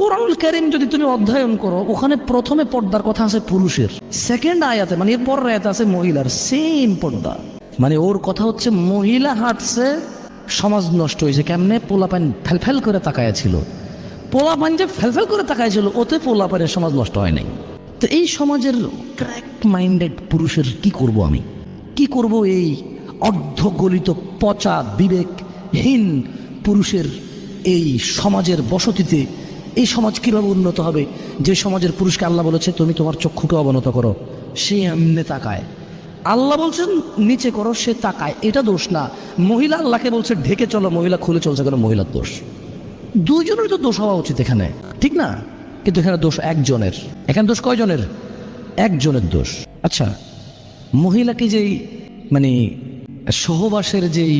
কোরআনুল কারিম যদি তুমি অধ্যয়ন করো, ওখানে প্রথমে পর্দার কথা আছে পুরুষের। সেকেন্ড আয়াতে মানে এর পরের আয়াতে আছে মহিলার। সেম পর্দা। মানে ওর কথা হচ্ছে মহিলা হাঁটছে, সমাজ নষ্ট হয়েছে। কেমনে? পোলাপান ফেলফেল করে তাকায়া ছিল। পোলাপান যে ফেলফেল করে তাকায়া ওতে পোলাপানের সমাজ নষ্ট হয় নাই। তো এই সমাজের ক্র্যাক মাইন্ডেড পুরুষের কি করব আমি? কি করব এই অর্ধগলিত, পচা, বিবেকহীন পুরুষের এই সমাজের বসতিতে এই সমাজ কীভাবে উন্নত হবে? যে সমাজের পুরুষকে আল্লাহ বলেছে, তুমি তোমার চক্ষুকে অবনত করো। সে এমনি তাকায়। আল্লাহ বলছেন, নিচে করো, সে তাকায়। এটা দোষ না। মহিলা আল্লাহকে বলছে, ঢেকে চলো, মহিলা খুলে চলছে কেন? মহিলার দোষ। দুইজনের তো দোষ হওয়া উচিত এখানে, ঠিক না? কিন্তু এখানে দোষ একজনের। এখানে দোষ কয়জনের? একজনের দোষ। আচ্ছা মহিলাকে যেই মানে সহবাসের যেই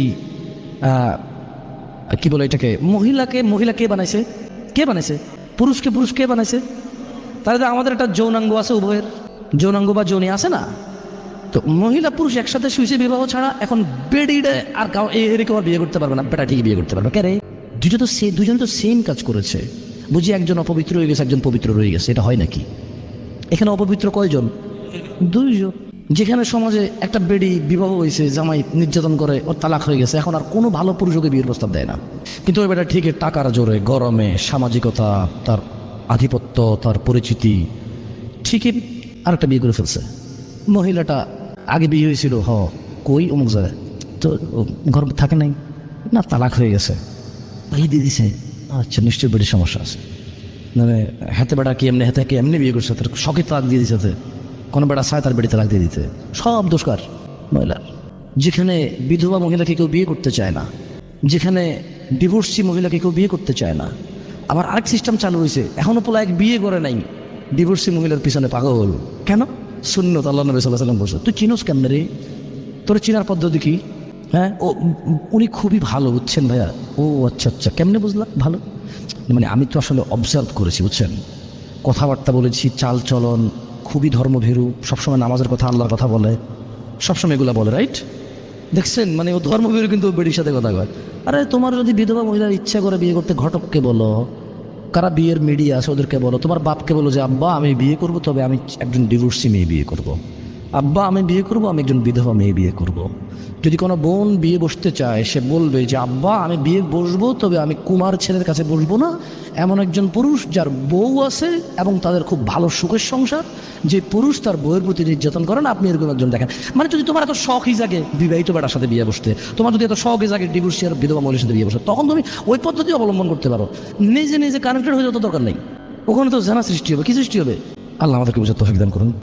কি বলে এটাকে? মহিলাকে, মহিলা কে বানাইছে? কে বানাইছে? পুরুষকে পুরুষ কে বানাইছে? তাহলে তো আমাদের একটা যৌনাঙ্গ আছে উভয়ের। যৌনাঙ্গ বা যৌনি আছে না? তো মহিলা পুরুষ একসাথে শুয়েছে বিবাহ ছাড়া এখন বেডিডে আর কাউ এরকম বিয়ে করতে পারবে না। বেটা ঠিক বিয়ে করতে পারবে। কে রে? দুটো তো সে দুজন তো সেম কাজ করেছে। বুঝি একজন অপবিত্র হয়ে গেছে, একজন পবিত্র রয়ে গেছে। এটা হয় নাকি? এখানে অপবিত্র কয়জন? দুইজন। যেখানে সমাজে একটা বেডি বিবাহ হয়েছে, জামাই নির্যাতন করে ওর তালাক হয়ে গেছে, এখন আর কোনো ভালো পুরুষকে বিয়ের প্রস্তাব দেয় না। কিন্তু ওই বেটা ঠিকই টাকার জোরে, গরমে, সামাজিকতা, তার আধিপত্য, তার পরিচিতি, ঠিকই আরেকটা বিয়ে করে ফেলছে। মহিলাটা আগে বিয়ে হয়েছিল, হ, কই অমুক জায়গায়? তো ঘর থাকে নাই? না, তালাক হয়ে গেছে। ভাই দিয়ে দিছে। আচ্ছা নিশ্চয়ই বেডির সমস্যা আছে। মানে হাতে বেড়া কি এমনি হাতে কি এমনি বিয়ে করছে? তার শখে তালাক দিয়ে দিচ্ছে কোনো বেড়া চায় তার বেড়ি তালাক দিয়ে দিতে। সব দোষকার মহিলার। যেখানে বিধবা মহিলাকে কেউ বিয়ে করতে চায় না, যেখানে ডিভোর্সি মহিলাকে কেউ বিয়ে করতে চায় না। আবার আরেক সিস্টেম চালু হয়েছে এখনও পোলা এক বিয়ে করে নাই। ডিভোর্সি মহিলার পিছনে পাগল। কেন? শূন্য আল্লাহ নবী সাল্লাহ সাল্লাম বসে তুই চিনোস কেমন রে? তোর চিনার পদ্ধতি কি? হ্যাঁ? ও, উনি খুবই ভালো, বুঝছেন ভাইয়া? ও আচ্ছা আচ্ছা। কেমনে বুঝলাম? ভালো? মানে আমি তো আসলে অবজার্ভ করেছি, বুঝছেন? কথাবার্তা বলেছি, চাল চলন, খুবই ধর্মভেরু, সবসময় নামাজের কথা আল্লাহর কথা বলে। সবসময় এগুলো বলে রাইট দেখছেন মানে ও ধর্মবীর কিন্তু ও সাথে কথা কয় আরে তোমার যদি বিধবা মহিলার ইচ্ছা করে বিয়ে করতে ঘটককে বলো, কারা বিয়ের মিডিয়া আছে ওদেরকে বলো, তোমার বাপকে বলো যে, আব্বা, আমি বিয়ে করব, তবে আমি একজন ডিভোর্সি মেয়ে বিয়ে করব। আব্বা, আমি বিয়ে করব, আমি একজন বিধবা মেয়ে বিয়ে করব। যদি কোনো বোন বিয়ে বসতে চায়, সে বলবে যে, আব্বা, আমি বিয়ে বসবো, তবে আমি কুমার ছেলের কাছে বসবো না। এমন একজন পুরুষ যার বউ আছে এবং তাদের খুব ভালো সুখের সংসার, যে পুরুষ তার বউয়ের প্রতি নির্যাতন করেন আপনি এরকম একজন দেখেন। মানে যদি তোমার এত শখই জাগে বিবাহিত বেটার সাথে বিয়ে বসতে, তোমার যদি এত শখই জাগে ডিভোর্সি আর বিধবা মহিলার সাথে বিয়ে বসতে, তখন তুমি ওই পদ্ধতি অবলম্বন করতে পারো। নিজে নিজে কানেক্টেড হয়ে যত দরকার নেই। ওখানে তো জানা সৃষ্টি হবে। কি সৃষ্টি হবে? আল্লাহ আমাদেরকে তৌফিক দান করুন।